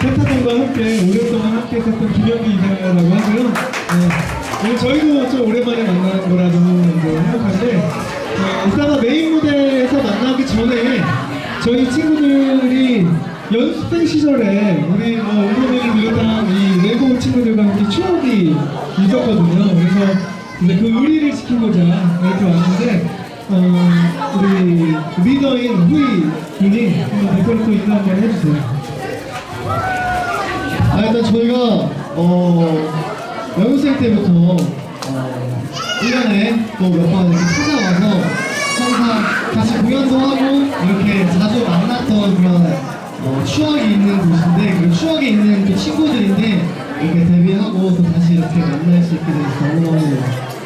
세타들과 함께 오랫동안 함께 했었던 김현기 이사라고 하고요. 네, 저희도 좀 오랜만에 만나는 이제 행복한데 네, 이따가 메인 무대에서 만나기 전에 저희 친구들이 연습생 시절에 우리 뭐 운동회를 비롯한 이 레고 친구들과 함께 추억이 있었거든요. 그래서 이제 그 의리를 지키고자 이렇게 왔는데 어, 우리 리더인 후이 군이 한번 댓글도 인사 한번 해주세요. 아, 일단 저희가 어, 연습생 때부터 어, 1년에 또 몇 번 이렇게 찾아와서 항상 같이 공연도 하고 이렇게 자주 만났던 그런 어, 추억이 있는 곳인데 그 추억이 있는 그 친구들인데 이렇게 데뷔하고 또 다시 이렇게 만날 수 있게 돼서 너무너무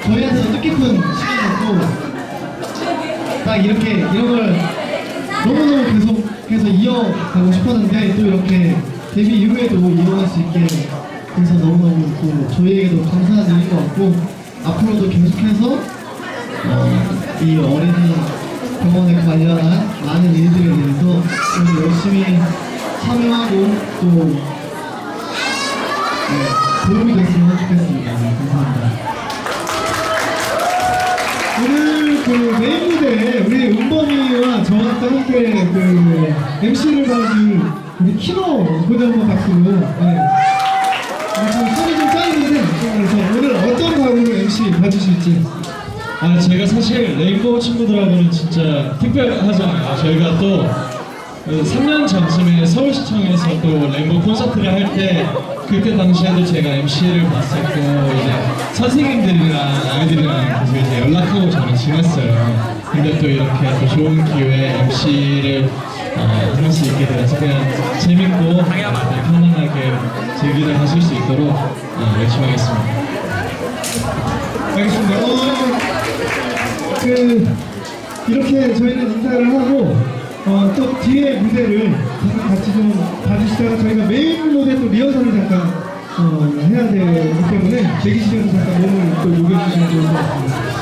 저희한테도 뜻깊은 시간이었고 딱 이렇게 이런 걸 너무너무 계속해서 이어가고 싶었는데 또 이렇게 데뷔 이후에도 이어갈 수 있게 돼서 너무너무 또 저희에게도 감사한 일인 것 같고 앞으로도 계속해서 어, 이 어린이 병원에 관련한 많은 일들에 대해서 좀 열심히 참여하고 또 네, 도움이 됐으면 좋겠습니다. 그 메인 무대에 우리 은범이와 저와 함께 그 MC를 봐줄 우리 키노 무대 한번 박수. 네. 아, 지금 손이 좀 짜이는데 그래서 오늘 어떤 각오로 MC 봐주실지. 아 제가 사실 레인보우 친구들하고는 진짜 특별하잖아요. 저희가 또 3년 전쯤에 서울시청에서 또 레인보우 콘서트를 할 때 그때 당시에도 제가 MC를 봤었고 이제 선생님들이랑 아이들이랑 계속 이제 연락하고 저는 지냈어요. 근데 또 이렇게 또 좋은 기회에 MC를 어, 할 수 있게 돼서 그냥 재밌고 네, 편안하게 즐기를 하실 수 있도록 어, 열심히 하겠습니다. 알겠습니다. 어, 그 이렇게 저희는 인사를 하고 어, 또 뒤에 무대를 잠깐 같이 좀 봐주시다가 저희가 메인 무대 또 리허설을 잠깐 어, 해야 되기 때문에 대기실에서 잠깐 몸을 또 녹여주시면 좋을 것 같습니다.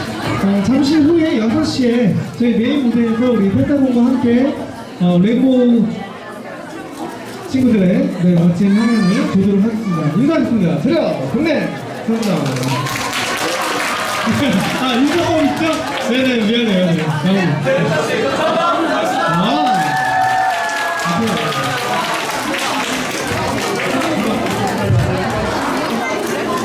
어, 잠시 후에 6시에 저희 메인 무대에서 우리 펜타곤과 함께 어, 레고 친구들의 네, 멋진 화면을 보도록 하겠습니다. 인사하겠습니다. 드려! 국내! 감사합니다. 아, 인사하고 있죠? 네네, 미안해요. 네. 아, 아,